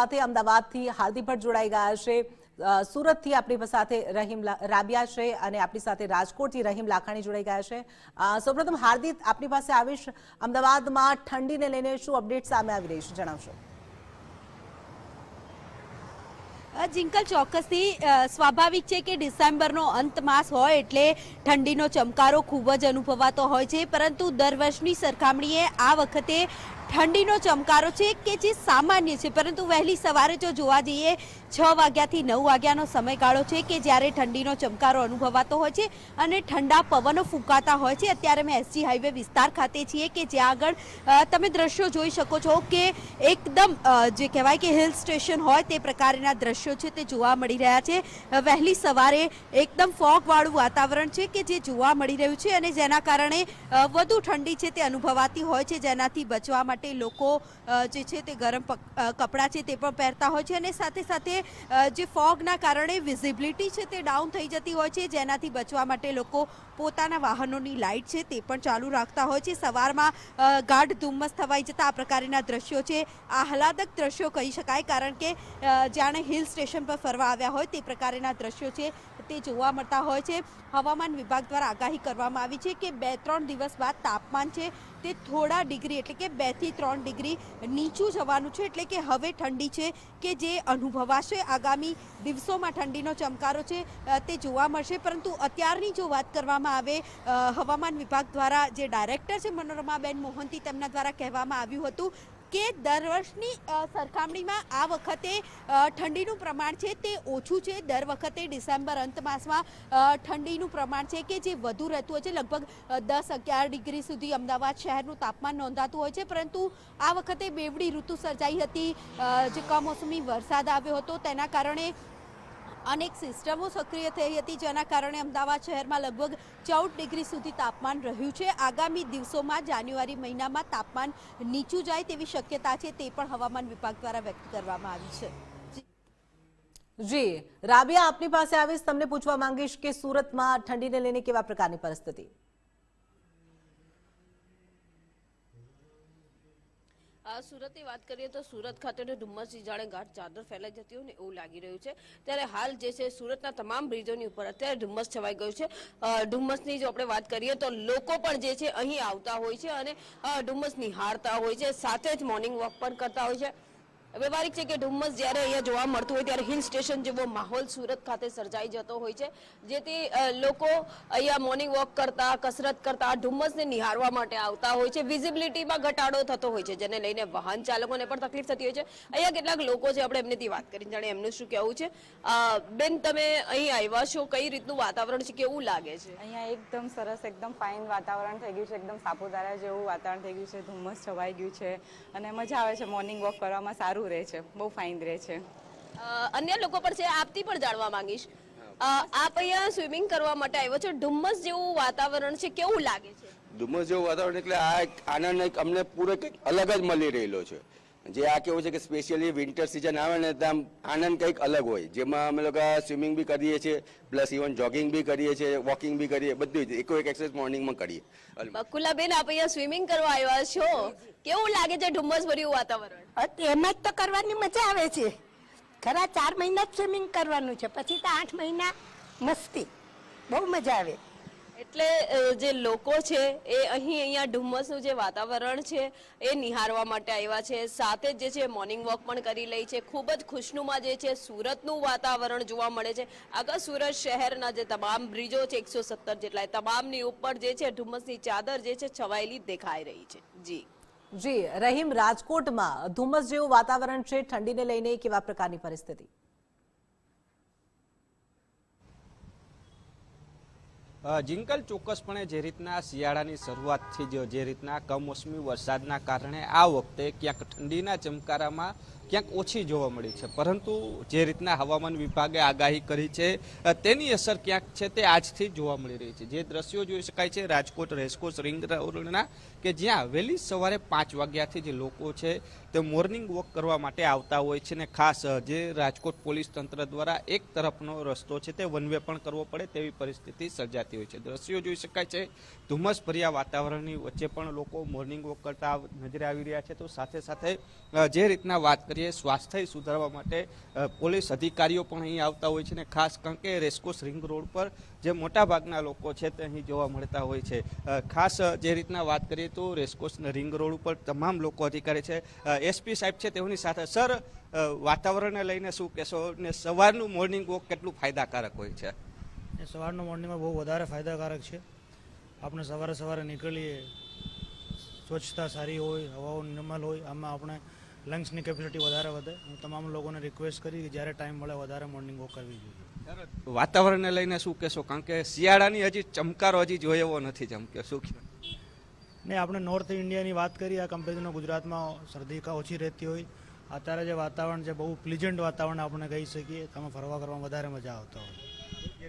સાથે અમદાવાદથી હાર્દિક ભટ્ટ જોડાઈ ગયા છે. સુરતથી આપણી સાથે રહીમ રાબિયા છે અને આપણી સાથે રાજકોટથી રહીમ લાખાણી જોડાઈ ગયા છે. સૌપ્રથમ હાર્દિક આપણી પાસે આવીશ. અમદાવાદમાં ઠંડીને લઈને શું અપડેટ સામે આવી રહી છે જણાવશો. જિંકલ ચોક્કસથી સ્વાભાવિક છે કે ડિસેમ્બરનો અંત માસ હોય એટલે ઠંડીનો ચમકારો ખૂબ જ અનુભવાતો હોય છે. પરંતુ દર વર્ષની સરખામણીએ આ વખતે ઠંડીનો ચમકારો છે કે જે સામાન્ય છે? પરંતુ વહેલી સવારે જો જોવા જઈએ, છ વાગ્યાથી નવ વાગ્યાનો સમયગાળો છે કે જ્યારે ઠંડીનો ચમકારો અનુભવાતો હોય છે અને ઠંડા પવનો ફૂંકાતા હોય છે. અત્યારે અમે એસજી હાઈવે વિસ્તાર ખાતે છીએ કે જ્યાં આગળ તમે દ્રશ્યો જોઈ શકો છો કે એકદમ જે કહેવાય કે હિલ સ્ટેશન હોય તે પ્રકારના દ્રશ્યો છે તે જોવા મળી રહ્યા છે. વહેલી સવારે એકદમ ફોગવાળું વાતાવરણ છે કે જે જોવા મળી રહ્યું છે અને જેના કારણે વધુ ઠંડી છે તે અનુભવાતી હોય છે, જેનાથી બચવા માટે લોકો જે છે તે ગરમ કપડાં છે તે પણ પહેરતા હોય છે અને સાથે સાથે જે ફોગના કારણે વિઝિબિલિટી છે તે ડાઉન થઈ જતી હોય છે, જેનાથી બચવા માટે લોકો પોતાના વાહનોની લાઇટ છે તે પણ ચાલુ રાખતા હોય છે. સવારમાં ગાઢ ધુમ્મસ થવાઈ જતા આ પ્રકારના દ્રશ્યો છે. આહલાદક દ્રશ્યો કહી શકાય, કારણ કે જાણે હિલ સ્ટેશન પર ફરવા આવ્યા હોય તે પ્રકારના દ્રશ્યો છે. તે જોવા મળતા હોય છે. હવામાન વિભાગ દ્વારા આગાહી કરવામાં આવી છે કે બે ત્રણ દિવસ બાદ તાપમાન છે તે થોડા ડિગ્રી એટલે કે બેથી ત્રણ ડિગ્રી નીચું જવાનું છે. એટલે કે હવે ઠંડી છે કે જે અનુભવાશે. આગામી દિવસોમાં ઠંડીનો ચમકારો છે તે જોવા મળશે. પરંતુ અત્યારની જો વાત કરવામાં આવે હવામાન વિભાગ દ્વારા જે ડાયરેક્ટર છે મનોરમાબેન મોહંતી તેમના દ્વારા કહેવામાં આવ્યું હતું કે દર વર્ષની સરખામણીમાં આ વખતે ઠંડીનું પ્રમાણ છે તે ઓછું છે. દર વખતે ડિસેમ્બર અંત માસમાં ઠંડીનું પ્રમાણ છે કે જે વધુ રહેતું હોય છે. લગભગ દસ અગિયાર ડિગ્રી સુધી અમદાવાદ શહેરનું તાપમાન નોંધાતું હોય છે. પરંતુ આ વખતે બેવડી ઋતુ સર્જાઈ હતી જે કમોસમી વરસાદ આવ્યો હતો તેના કારણે અનેક સિસ્ટમો સક્રિય થઈ હતી, જેના કારણે અમદાવાદ શહેરમાં લગભગ ચૌદ ડિગ્રી સુધી તાપમાન રહ્યું છે. આગામી દિવસોમાં જાન્યુઆરી મહિનામાં તાપમાન નીચું જાય તેવી શક્યતા છે, તે પણ હવામાન વિભાગ દ્વારા વ્યક્ત કરવામાં આવી છે. જી, રાબિયા આપની પાસે આવીશ. તમને પૂછવા માંગીશ કે સુરતમાં ઠંડીને લઈને કેવા પ્રકારની પરિસ્થિતિ? સુરતની વાત કરીએ તો સુરત ખાતેનો ડુમ્મસથી જાણે ગાઢ ચાદર ફેલાઈ જતી હોય ને એવું લાગી રહ્યું છે. ત્યારે હાલ જે છે સુરતના તમામ બ્રિજોની ઉપર અત્યારે ધુમ્મસ છવાઈ ગયું છે. ધુમ્મસની જો આપણે વાત કરીએ તો લોકો પણ જે છે અહીં આવતા હોય છે અને ધુમ્મસ નિહાળતા હોય છે, સાથે જ મોર્નિંગ વોક પણ કરતા હોય છે. વ્યવહારિક છે કે ધુમ્મસ જ્યારે અહીંયા જોવા મળતું હોય ત્યારે હિલ સ્ટેશન જેવો માહોલ સુરત ખાતે સર્જાઈ જતો હોય છે, જેથી લોકો અહીંયા મોર્નિંગ વોક કરતા, કસરત કરતા ધુમ્મસને નિહાળવા માટે આવતા હોય છે. વિઝિબિલિટીમાં ઘટાડો થતો હોય છે, જેને લઈને વાહન ચાલકોને પણ તકલીફ થતી હોય છે. અહીંયા કેટલાક લોકો છે, આપણે એમનેથી વાત કરીને જાણે એમનું શું કહેવું છે? બેન, તમે અહીં આવ્યા છો, કઈ રીતનું વાતાવરણ છે, કેવું લાગે છે? અહીંયા એકદમ સરસ, એકદમ ફાઇન વાતાવરણ થઈ ગયું છે, એકદમ સાપુતારા જેવું વાતાવરણ થઈ ગયું છે ધુમ્મસ છવાઈ ગયું છે અને મજા આવે છે મોર્નિંગ વોક કરવામાં, સારું રહે છે? બહુ ફાઇન રહે છે. અન્ય લોકો પણ છે આપતી પણ જાણવા માંગીશ. અ, આપ અહીંયા સ્વિમિંગ કરવા માટે આવ્યો છો ધુમ્મસ જેવું વાતાવરણ છે કેવું લાગે છે? ધુમ્મસ જેવું વાતાવરણ એટલે આ એક આનંદ એક અમને પૂરો કંઈક અલગ જ મળી રહેલો છે. જે આ કેવું છે કે સ્પેશિયલી વિન્ટર સિઝન આવે ને તો આનંદ કંઈક અલગ હોય. જેમાં અમે લોકો સ્વિમિંગ બી કરીએ છીએ પ્લસ ઇવન જોગિંગ બી કરીએ છીએ વોકિંગ બી કરીએ બધું જ. એકો એક એક્સરસાઇઝ મોર્નિંગમાં કરીએ. બકુલાબેન આપ અહીંયા સ્વિમિંગ કરવા આવ્યા છો. કેવું લાગે છે ડુમ્મસ ભર્યું વાતાવરણ? એમાં એમ જ તો કરવાની મજા આવે છે. ખરા ચાર મહિના જ સ્વિમિંગ કરવાનું છે. પછી તો આઠ મહિના મસ્તી. બહુ મજા આવે. એટલે જે લોકો છે, એ અહીં અહીંયા ડુમ્મસનું જે વાતાવરણ છે, એ નિહાળવા માટે આવ્યા છે. સાથે જ જે છે મોર્નિંગ વોક પણ કરી લઈ છે. ખૂબ જ ખુશનુમા જે છે, સુરતનું વાતાવરણ જોવા મળે છે. આગળ સુરત શહેરના જે તમામ બ્રિજો છે, એકસો સત્તર જેટલા તમામની ઉપર જે છે ધુમ્મસની ચાદર જે છે, છવાયેલી દેખાઈ રહી છે. જી. જી, રહીમ રાજકોટમાં ધુમ્મસ જેવું વાતાવરણ છે, ઠંડીને લઈને કેવા પ્રકારની પરિસ્થિતિ? જિંકલ ચોક્કસપણે જે રીતના શિયાળાની શરૂઆતથી જ, જે રીતના કમોસમી વરસાદના કારણે આ વખતે ક્યાંક ઠંડીના ચમકારામાં ક્યાંક ઓછી જોવા મળી છે. પરંતુ જે રીતના હવામાન વિભાગે આગાહી કરી છે તેની અસર ક્યાંક છે તે આજથી જોવા મળી રહી છે. જે દ્રશ્યો જોઈ શકાય છે, રાજકોટ, રેસકોર્સ રિંગ રોડના કે જ્યાં વહેલી સવારે પાંચ વાગ્યાથી જે લોકો છે તે મોર્નિંગ વોક કરવા માટે આવતા હોય છે ને ખાસ જે રાજકોટ પોલીસ તંત્ર દ્વારા એક તરફનો રસ્તો છે તે વનવે પણ કરવો પડે તેવી પરિસ્થિતિ સર્જાતી હોય છે. દ્રશ્યો જોઈ શકાય છે ધુમ્મસ ભર્યા વાતાવરણની વચ્ચે પણ લોકો મોર્નિંગ વોક કરતા નજરે આવી રહ્યા છે. તો સાથે સાથે જે રીતના વાત કરીએ, સ્વાસ્થ્ય સુધારવા માટે પોલીસ અધિકારીઓ પણ અહીં આવતા હોય છે ને ખાસ કારણ કે રેસકોસ રિંગ રોડ પર જે મોટા ભાગના લોકો છે તે અહીં જોવા મળતા હોય છે. ખાસ જે રીતના વાત કરીએ તો રેસ્કોસ રિંગ રોડ ઉપર તમામ લોકો અધિકારી છે. એસપી સાહેબ છે તેઓની સાથે સર વાતાવરણને લઈને શું કહેશો ને સવારનું મોર્નિંગ વોક કેટલું ફાયદાકારક હોય છે? સવારનો મોર્નિંગમાં બહુ વધારે ફાયદાકારક છે. આપણે સવારે સવારે નીકળીએ, સ્વચ્છતા સારી હોય, હવાઓ નિર્મલ હોય, આમાં આપણે લંગ્સની કેપેસિટી વધારે વધે. હું તમામ લોકોને રિક્વેસ્ટ કરી કે જ્યારે ટાઈમ મળે વધારે મોર્નિંગ વોક કરવી જોઈએ. વાતાવરણને લઈને શું કહેશો? કારણ કે શિયાળાની હજી ચમકારો હજી જોયો એવો નથી ચમક્યો શું કહેવાય. ને આપણે નોર્થ ઇન્ડિયાની વાત કરીએ આ કમ્પેરિઝનમાં ગુજરાતમાં શરદી કા ઓછી રહેતી હોય. અત્યારે જે વાતાવરણ છે બહુ પ્લિજન્ટ વાતાવરણ આપણે કહી શકીએ. તમે ફરવા કરવામાં વધારે મજા આવતા હોય.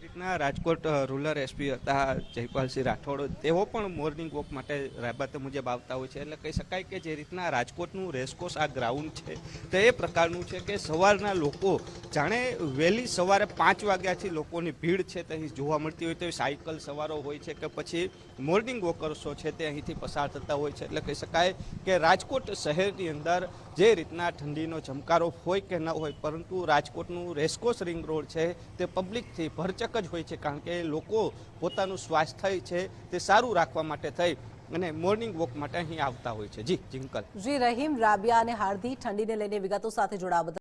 રીતના રાજકોટ રૂરલ એસપી હતા, જયપાલસિંહ રાઠોડ, તેઓ પણ મોર્નિંગ વોક માટે રાબત મુજબ આવતા હોય છે. એટલે કહી શકાય કે જે રીતના રાજકોટનું રેસકોર્સ આ ગ્રાઉન્ડ છે, તે એ પ્રકારનું છે કે સવારના લોકો જાણે વહેલી સવારે પાંચ વાગ્યાથી લોકોની ભીડ છે તે અહીં જોવા મળતી હોય તો સાયકલ સવારો હોય છે કે પછી મોર્નિંગ વોકર્સો છે તે અહીંથી પસાર થતા હોય છે. એટલે કહી શકાય કે રાજકોટ શહેરની અંદર જે રીતના ઠંડીનો ચમકારો હોય કે ન હોય, પરંતુ રાજકોટનું રેસકોસ રિંગ રોડ છે તે પબ્લિકથી ભરચક જ હોય છે, કારણ કે લોકો પોતાનું સ્વાસ્થ્ય છે તે સારું રાખવા માટે થઈ અને મોર્નિંગ વોક માટે અહીં આવતા હોય છે. જી જિંકલ જી, રહીમ, રાબિયા અને હાર્દી ઠંડીને લઈને વિગતો સાથે જોડાવા